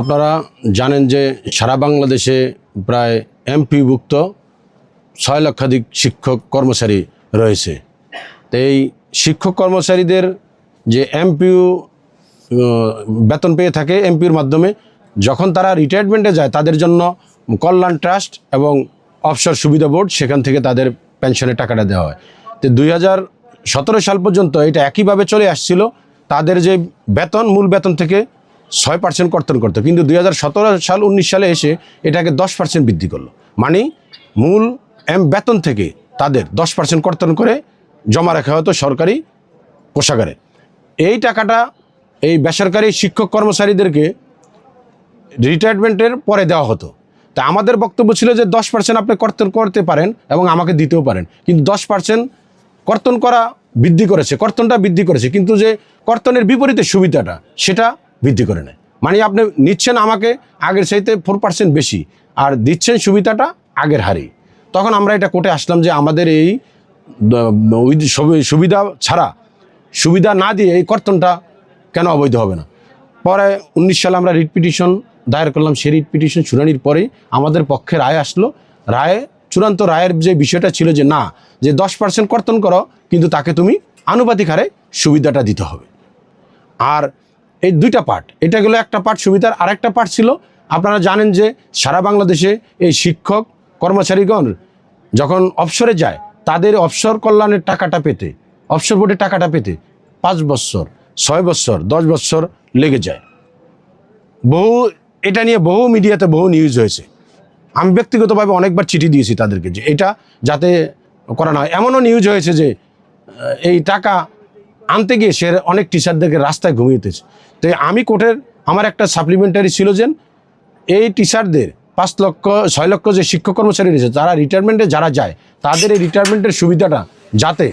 আপনারা জানেন যে সারা বাংলাদেশে প্রায় এমপিভুক্ত ছয় লক্ষাধিক শিক্ষক কর্মচারী রয়েছে। এই শিক্ষক কর্মচারীদের যে এমপিউ বেতন পেয়ে থাকে এমপির মাধ্যমে, যখন তারা রিটায়ারমেন্টে যায়, তাদের জন্য কল্যাণ ট্রাস্ট এবং অফশোর সুবিধা বোর্ড সেখান থেকে তাদের পেনশনের টাকাটা দেওয়া হয়। তো দুই হাজার সতেরো সাল পর্যন্ত এটা একইভাবে চলে আসছিল। তাদের যে বেতন, মূল বেতন থেকে ছয় পার্সেন্ট কর্তন করতো। কিন্তু দুই হাজার সতেরো সাল, উনিশ সালে এসে এটাকে দশ পার্সেন্ট বৃদ্ধি করল। মানে মূল এম বেতন থেকে তাদের দশ পার্সেন্ট কর্তন করে জমা রাখা হতো সরকারি কোষাগারে। এই টাকাটা এই বেসরকারি শিক্ষক কর্মচারীদেরকে রিটায়ারমেন্টের পরে দেওয়া হতো। তা আমাদের বক্তব্য ছিল যে দশ পার্সেন্ট আপনি কর্তন করতে পারেন এবং আমাকে দিতেও পারেন। কিন্তু দশ পার্সেন্ট কর্তন করা বৃদ্ধি করেছে, কর্তনটা বৃদ্ধি করেছে। কিন্তু যে কর্তনের বিপরীতে সুবিধাটা, সেটা বৃদ্ধি করে নেয়। মানে আপনি নিচ্ছেন আমাকে, আগের চাইতে ফোর পার্সেন্ট বেশি, আর দিচ্ছেন সুবিধাটা আগের হারেই তখন আমরা এটা কোর্টে আসলাম যে আমাদের এই সুবিধা ছাড়া, সুবিধা না দিয়ে এই কর্তনটা কেন অবৈধ হবে না? পরে উনিশ সালে আমরা রিট পিটিশন দায়ের করলাম। সেই রিট পিটিশন শুনানির পরে আমাদের পক্ষে রায় আসলো। রায়ে, চূড়ান্ত রায়ের যে বিষয়টা ছিল যে না, যে দশ পার্সেন্ট কর্তন করো, কিন্তু তাকে তুমি আনুপাতিক হারে সুবিধাটা দিতে হবে। আর এই দুইটা পার্ট এটা গেলো একটা পার্ট সুবিধার আরেকটা পার্ট ছিল, আপনারা জানেন যে সারা বাংলাদেশে এই শিক্ষক, কর্মচারীগণ যখন অবসরে যায়, তাদের অবসর কল্যাণের টাকাটা পেতে অবসর বোর্ডের টাকাটা পেতে পাঁচ বছর, ছয় বছর, দশ বছর লেগে যায়। বহু, এটা নিয়ে বহু মিডিয়াতে বহু নিউজ হয়েছে। আমি ব্যক্তিগতভাবে অনেকবার চিঠি দিয়েছি তাদেরকে যে এটা যাতে করা না হয়। এমনও নিউজ হয়েছে যে এই টাকা আনতে গিয়ে সে অনেক টিচারদেরকে রাস্তায় ঘুমিয়েতেছে তো আমি কোর্টের, আমার একটা সাপ্লিমেন্টারি ছিল যে, এই টিচারদের পাঁচ লক্ষ, ছয় লক্ষ যে শিক্ষক কর্মচারী রয়েছে তারা রিটায়ারমেন্টে যারা যায়, তাদের এই রিটায়ারমেন্টের সুবিধাটা যাতে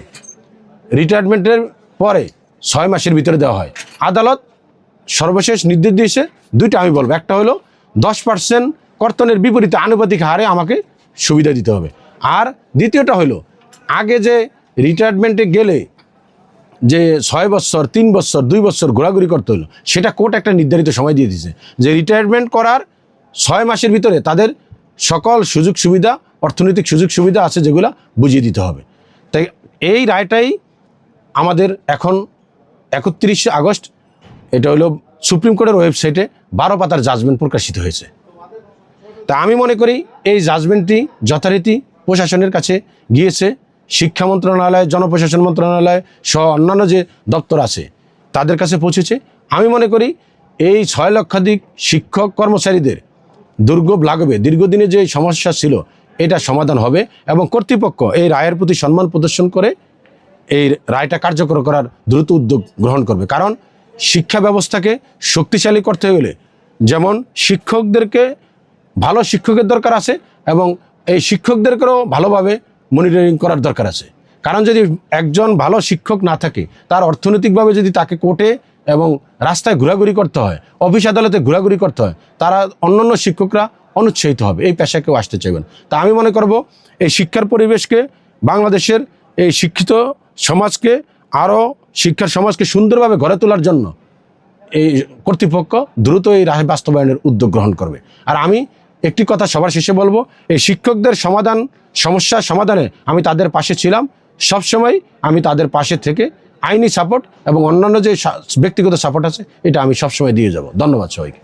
রিটায়ারমেন্টের পরে ছয় মাসের ভিতরে দেওয়া হয়। আদালত সর্বশেষ নির্দেশ দিয়েছে, দুইটা আমি বলব। একটা হলো, দশ পার্সেন্ট কর্তনের বিপরীতে আনুপাতিক হারে আমাকে সুবিধা দিতে হবে। আর দ্বিতীয়টা হলো, আগে যে রিটায়ারমেন্টে গেলে যে ছয় বছর, তিন বছর, দুই বছর ঘোরাঘুরি করতে হলো, সেটা কোর্ট একটা নির্ধারিত সময় দিয়ে দিয়েছে যে রিটায়ারমেন্ট করার ছয় মাসের ভিতরে তাদের সকল সুযোগ সুবিধা, অর্থনৈতিক সুযোগ সুবিধা আছে যেগুলো বুঝিয়ে দিতে হবে। তাই এই রায়টাই আমাদের এখন একত্রিশে আগস্ট, এটা হলো সুপ্রিম কোর্টের ওয়েবসাইটে বারো পাতার জাজমেন্ট প্রকাশিত হয়েছে। তা আমি মনে করি এই জাজমেন্টটি যথারীতি প্রশাসনের কাছে গিয়েছে শিক্ষা মন্ত্রণালয়, জনপ্রশাসন মন্ত্রণালয় সহ অন্যান্য যে দপ্তর আছে, তাদের কাছে পৌঁছেছে। আমি মনে করি এই ছয় লক্ষাধিক শিক্ষক কর্মচারীদের দুর্ভোগ লাগবে। দীর্ঘদিনে যে সমস্যা ছিল, এটা সমাধান হবে এবং কর্তৃপক্ষ এই রায়ের প্রতি সম্মান প্রদর্শন করে এই রায়টা কার্যকর করার দ্রুত উদ্যোগ গ্রহণ করবে। কারণ শিক্ষা ব্যবস্থাকে শক্তিশালী করতে গেলে যেমন শিক্ষকদেরকে, ভালো শিক্ষকের দরকার আছে এবং এই শিক্ষকদেরকেও ভালোভাবে মনিটরিং করার দরকার আছে। কারণ যদি একজন ভালো শিক্ষক না থাকে, তার অর্থনৈতিকভাবে যদি তাকে কোর্টে এবং রাস্তায় ঘোরাঘুরি করতে হয়, অফিস আদালতে ঘোরাঘুরি করতে হয়, তারা অন্যান্য শিক্ষকরা অনুৎসাহিত হবে, এই পেশায় কেউ আসতে চাইবেন তা আমি মনে করব, এই শিক্ষার পরিবেশকে, বাংলাদেশের এই শিক্ষিত সমাজকে, আরও শিক্ষার সমাজকে সুন্দরভাবে গড়ে তোলার জন্য এই কর্তৃপক্ষ দ্রুত এই রায় বাস্তবায়নের উদ্যোগ গ্রহণ করবে। আর আমি একটি কথা সবার শেষে বলব, এই শিক্ষকদের সমাধান সমস্যার সমাধানে আমি তাদের পাশে ছিলাম। সবসময় আমি তাদের পাশে থেকে আইনি সাপোর্ট এবং অন্যান্য যে ব্যক্তিগত সাপোর্ট আছে, এটা আমি সবসময় দিয়ে যাব। ধন্যবাদ সবাইকে।